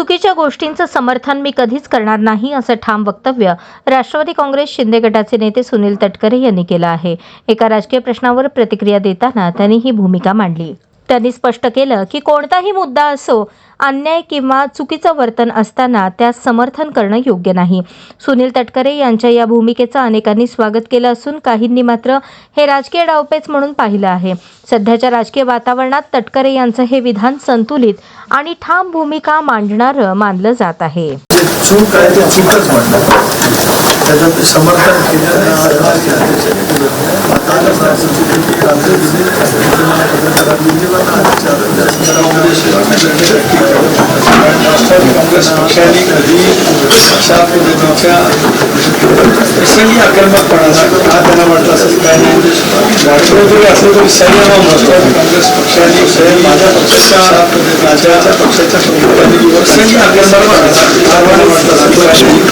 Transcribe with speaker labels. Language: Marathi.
Speaker 1: चुकीच्या गोष्टींचं समर्थन मी कधीच करणार नाही असं ठाम वक्तव्य राष्ट्रवादी काँग्रेस शिंदे गटाचे नेते सुनील तटकरे यांनी केलं आहे. एका राजकीय प्रश्नावर प्रतिक्रिया देताना त्यांनी ही भूमिका मांडली. त्यांनी स्पष्ट केलं की कोणताही मुद्दा असो अन्याय किंवा चुकीचं वर्तन असताना त्यास समर्थन करणं योग्य नाही. सुनील तटकरे यांच्या या भूमिकेचं अनेकांनी स्वागत केलं असून काहींनी मात्र हे राजकीय डावपेच म्हणून पाहिलं आहे. सध्याच्या राजकीय वातावरणात तटकरे यांचं हे विधान संतुलित आणि ठाम भूमिका मांडणारं मानलं जात आहे.
Speaker 2: समर्थन केलं
Speaker 3: राष्ट्रवादी काँग्रेस पक्षाने कधी अशा पद्धतीच्या प्रसंगी आक्रमकपणाला त्यांना वाटलं असेल काय नाही वाटलं जरी असलं काँग्रेस पक्षाने स्वयं माझ्या पक्षाच्या माझ्या पक्षाच्या प्रमुखांनी प्रसंगी आक्रमकपणाला वाटलं